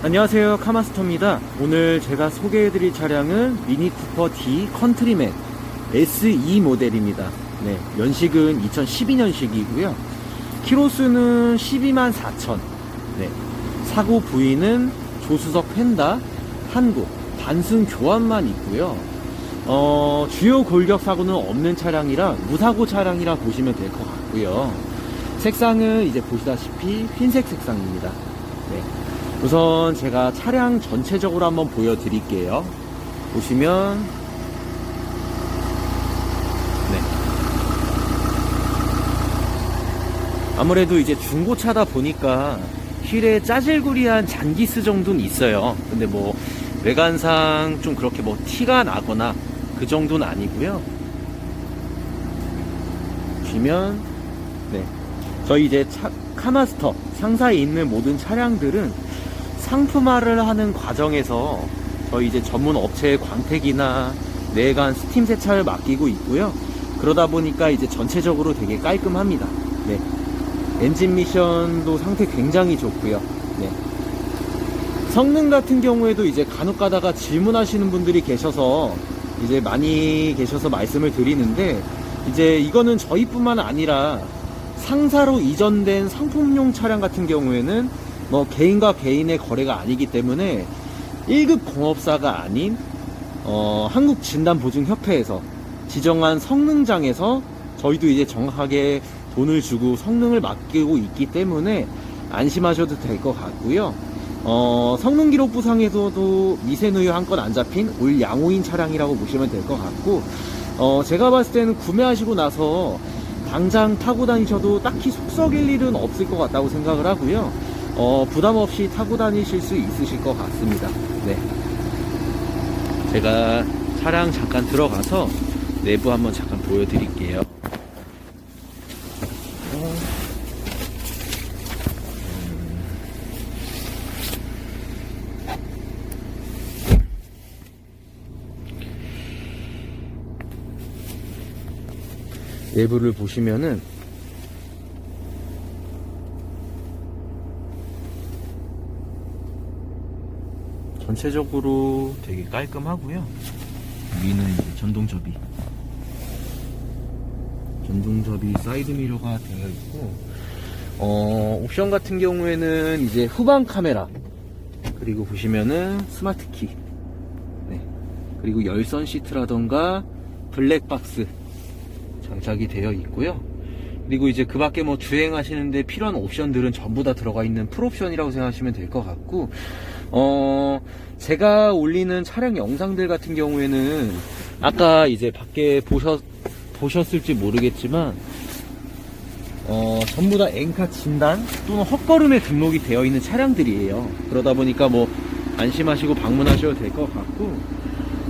안녕하세요 카마스터입니다. 오늘 제가 소개해드릴 차량은 미니 쿠퍼 D 컨트리맨 SE 모델입니다. 네, 연식은 2012년식이고요. 키로수는 12만 4천. 네, 사고 부위는 조수석 펜다 한국 단순 교환만 있고요. 어, 주요 골격 사고는 없는 차량이라 무사고 차량이라 보시면 될 것 같고요. 색상은 이제 보시다시피 흰색 색상입니다. 네. 우선 제가 차량 전체적으로 한번 보여드릴게요. 보시면 네. 아무래도 이제 중고차다 보니까 휠에 짜질구리한 잔기스 정도는 있어요. 근데 뭐 외관상 좀 그렇게 뭐 티가 나거나 그 정도는 아니고요. 보시면 네. 저희 이제 차, 카마스터 상사에 있는 모든 차량들은 상품화를 하는 과정에서 저희 이제 전문 업체의 광택이나 내관 스팀 세차를 맡기고 있고요. 그러다 보니까 이제 전체적으로 되게 깔끔합니다. 네. 엔진 미션도 상태 굉장히 좋고요. 네. 성능 같은 경우에도 이제 간혹 가다가 질문하시는 분들이 계셔서 이제 많이 계셔서 말씀을 드리는데 이제 이거는 저희뿐만 아니라 상사로 이전된 상품용 차량 같은 경우에는 뭐 개인과 개인의 거래가 아니기 때문에 1급 공업사가 아닌 어, 한국진단보증협회에서 지정한 성능장에서 저희도 이제 정확하게 돈을 주고 성능을 맡기고 있기 때문에 안심하셔도 될 것 같고요. 어, 성능 기록 부상에서도 미세누유 한 건 안 잡힌 올 양호인 차량이라고 보시면 될 것 같고 어, 제가 봤을 때는 구매하시고 나서 당장 타고 다니셔도 딱히 속썩일 일은 없을 것 같다고 생각을 하고요. 어, 부담 없이 타고 다니실 수 있으실 것 같습니다. 네. 제가 차량 잠깐 들어가서 내부 한번 잠깐 보여드릴게요. 내부를 보시면은 전체적으로 되게 깔끔하고요. 위는 이제 전동 접이. 전동 접이 사이드 미러가 되어 있고, 어, 옵션 같은 경우에는 이제 후방 카메라, 그리고 보시면은 스마트 키, 네. 그리고 열선 시트라던가 블랙박스 장착이 되어 있고요. 그리고 이제 그 밖에 뭐 주행하시는데 필요한 옵션들은 전부 다 들어가 있는 풀옵션이라고 생각하시면 될 것 같고, 어, 제가 올리는 차량 영상들 같은 경우에는 아까 이제 밖에 보셨, 보셨을지 모르겠지만, 어, 전부 다 엔카 진단 또는 헛걸음에 등록이 되어 있는 차량들이에요. 그러다 보니까 뭐 안심하시고 방문하셔도 될 것 같고,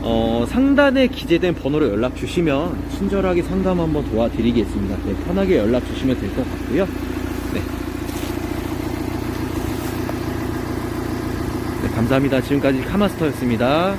어, 상단에 기재된 번호로 연락 주시면 친절하게 상담 한번 도와드리겠습니다. 네, 편하게 연락 주시면 될 것 같고요. 네. 네, 감사합니다. 지금까지 카마스터였습니다.